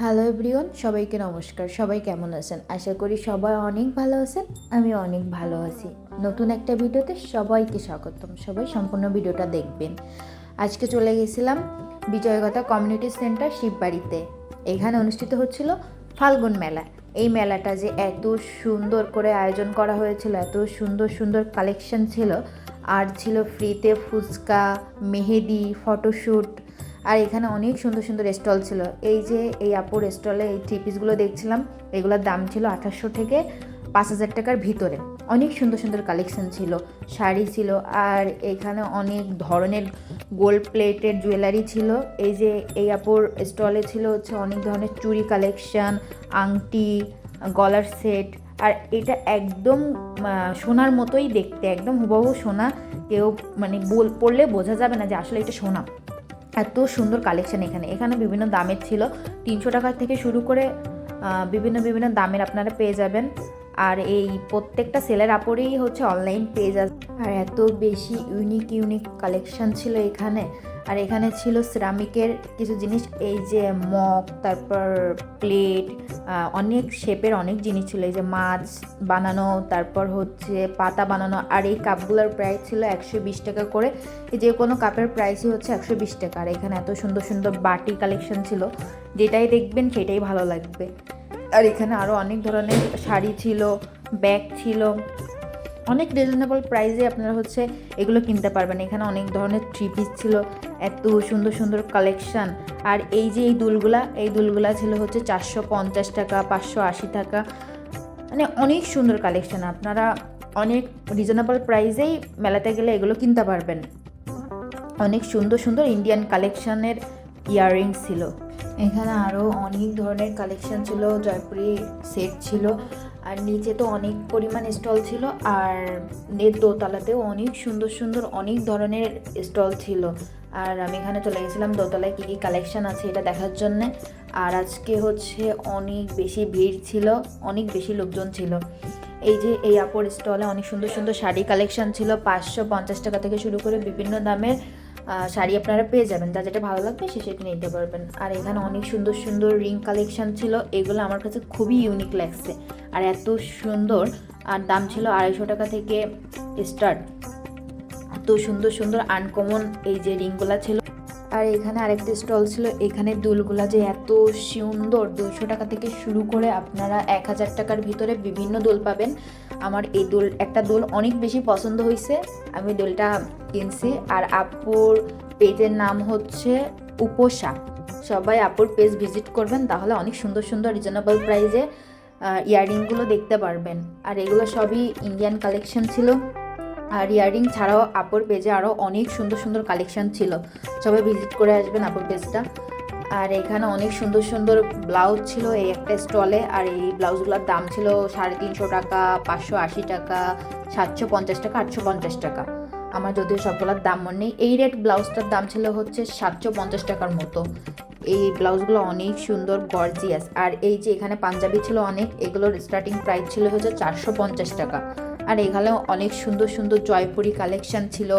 Hello everyone সবাইকে নমস্কার। সবাই কেমন আছেন? আশা করি সবাই অনেক ভালো আছেন, আমি অনেক ভালো আছি। নতুন একটা ভিডিওতে সবাইকে স্বাগতম। সবাই সম্পূর্ণ ভিডিওটা দেখবেন। আজকে চলে গেছিলাম বিজয়গতা কমিউনিটি সেন্টার শিববাড়িতে। এখানে অনুষ্ঠিত হচ্ছিল ফাল্গুন মেলা। এই মেলাটা যে এত সুন্দর করে আয়োজন করা হয়েছিল, এত সুন্দর সুন্দর কালেকশন ছিল। আর ছিল ফ্রিতে ফুচকা, মেহেদি ফটোশ্যুট আর এখানে অনেক সুন্দর সুন্দর স্টল ছিল। এই যে এই আপুর স্টলে এই থ্রি পিসগুলো দেখছিলাম, এগুলোর দাম ছিল আঠাশশো থেকে পাঁচ হাজার টাকার ভিতরে। অনেক সুন্দর সুন্দর কালেকশন ছিল, শাড়ি ছিল, আর এখানে অনেক ধরনের গোল্ড প্লেটের জুয়েলারি ছিল। এই যে এই আপুর স্টলে ছিল হচ্ছে অনেক ধরনের চুড়ি কালেকশন আংটি, গলার সেট আর এটা একদম সোনার মতোই দেখতে, একদম হুবহু সোনা। কেউ মানে বল পড়লে বোঝা যাবে না যে আসলে এটা সোনা। এত সুন্দর কালেকশান এখানে। এখানে বিভিন্ন দামের ছিল। তিনশো টাকা থেকে শুরু করে বিভিন্ন বিভিন্ন দামের আপনারা পেয়ে যাবেন। আর এই প্রত্যেকটা সেলের আপরেই হচ্ছে অনলাইন পেজ আছে। আর এত বেশি ইউনিক ইউনিক কালেকশন ছিল এখানে। আর এখানে ছিল সিরামিকের কিছু জিনিস, এই যে মগ, তারপর প্লেট অনেক শেপের অনেক জিনিস ছিল। এই যে মাছ বানানো, তারপর হচ্ছে পাতা বানানো, আর এই কাপগুলোর প্রাইস ছিল একশো বিশ টাকা করে। যে কোনো কাপের প্রাইসই হচ্ছে একশো বিশ টাকা। আর এখানে এত সুন্দর সুন্দর বাটি কালেকশন ছিল। যেটাই দেখবেন, সেটাই ভালো লাগবে। আর এখানে আরও অনেক ধরনের শাড়ি ছিল, ব্যাগ ছিল। অনেক রিজনেবল প্রাইসে আপনারা হচ্ছে এগুলো কিনতে পারবেন। এখানে অনেক ধরনের থ্রি পিস ছিল, এত সুন্দর সুন্দর কালেকশান আর এই যে এই দুলগুলা এই দুলগুলা ছিল হচ্ছে চারশো পঞ্চাশ টাকা, পাঁচশো আশি টাকা। মানে অনেক সুন্দর কালেকশান আপনারা অনেক রিজনেবল প্রাইসেই মেলাতে গেলে এগুলো কিনতে পারবেন। অনেক সুন্দর সুন্দর ইন্ডিয়ান কালেকশানের ইয়াররিংস ছিল। এখানে আরও অনেক ধরনের কালেকশন ছিল, জয়পুরি সেট ছিল, আর নিচে তো অনেক পরিমাণ স্টল ছিল, আর নের দোতলাতেও অনেক সুন্দর সুন্দর অনেক ধরনের স্টল ছিল। আর আমি এখানে চলে গেছিলাম, দোতলায় কী কী কালেকশন আছে এটা দেখার জন্যে। আর আজকে হচ্ছে অনেক বেশি ভিড় ছিল, অনেক বেশি লোকজন ছিল। এই যে এই আপর স্টলে অনেক সুন্দর সুন্দর শাড়ি কালেকশন ছিল, পাঁচশো পঞ্চাশ টাকা থেকে শুরু করে বিভিন্ন দামের। শাড়ি আপনারা পেয়ে যাবেন। যা যেটা ভালো লাগবে সে সেটা নিতে পারবেন। আর এখানে অনেক সুন্দর সুন্দর রিং কালেকশন ছিল। এগুলো আমার কাছে খুবই ইউনিক লাগছে। আর এত সুন্দর, আর দাম ছিল আড়াইশো টাকা থেকে স্টার্ট এত সুন্দর সুন্দর আনকমন এই যে রিংগুলা ছিল। আর এখানে আরেকটি স্টল ছিল। এখানে দুলগুলা যে এত সুন্দর দুশো টাকা থেকে শুরু করে আপনারা এক হাজার টাকার ভিতরে বিভিন্ন দোল পাবেন। আমার এই দোল, একটা দোল অনেক বেশি পছন্দ হয়েছে আমি দোলটা কিনছি। আর আপুর পেজের নাম হচ্ছে উপসা। সবাই আপুর পেজ ভিজিট করবেন, তাহলে অনেক সুন্দর সুন্দর রিজনেবল প্রাইজে ইয়াররিংগুলো দেখতে পারবেন। আর এগুলো সবই ইন্ডিয়ান কালেকশন ছিল। আর ইয়াররিং ছাড়াও আপুর পেজে আরও অনেক সুন্দর সুন্দর কালেকশন ছিল। সবাই ভিজিট করে আসবেন আপুর পেজটা আর এখানে অনেক সুন্দর সুন্দর ব্লাউজ ছিল এই একটা স্টলে আর এই ব্লাউজগুলোর দাম ছিল সাড়ে তিনশো টাকা, পাঁচশো আশি টাকা, সাতশো পঞ্চাশ টাকা, আটশো পঞ্চাশ টাকা। আমার যদিও সবগুলোর দাম মনে নেই। এই রেট ব্লাউজটার দাম ছিল হচ্ছে সাতশো পঞ্চাশ টাকার মতো। এই ব্লাউজগুলো অনেক সুন্দর গর্জিয়াস আর এই যে এখানে পাঞ্জাবি ছিল অনেক, এগুলোর স্টার্টিং প্রাইস ছিল হচ্ছে চারশো পঞ্চাশ টাকা। আর এখানেও অনেক সুন্দর সুন্দর জয়পুরি কালেকশন ছিল।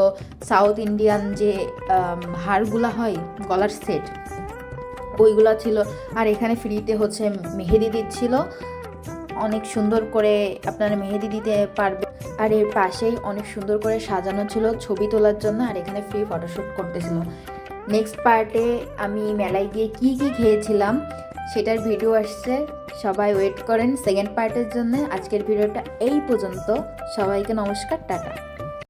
সাউথ ইন্ডিয়ান যে হারগুলা হয়, গলার সেট ওইগুলো ছিল। আর এখানে ফ্রিতে হচ্ছে মেহেদি দিচ্ছিল। অনেক সুন্দর করে আপনারা মেহেদি দিতে পারবে। আর এর পাশেই অনেক সুন্দর করে সাজানো ছিল ছবি তোলার জন্য, আর এখানে ফ্রি ফটোশ্যুট করতেছিল। নেক্সট পার্টে আমি মেলায় গিয়ে কি কি খেয়েছিলাম, সেটার ভিডিও আসছে। সবাই ওয়েট করেন সেকেন্ড পার্টের জন্য। আজকের ভিডিওটা এই পর্যন্ত। সবাইকে নমস্কার টাটা।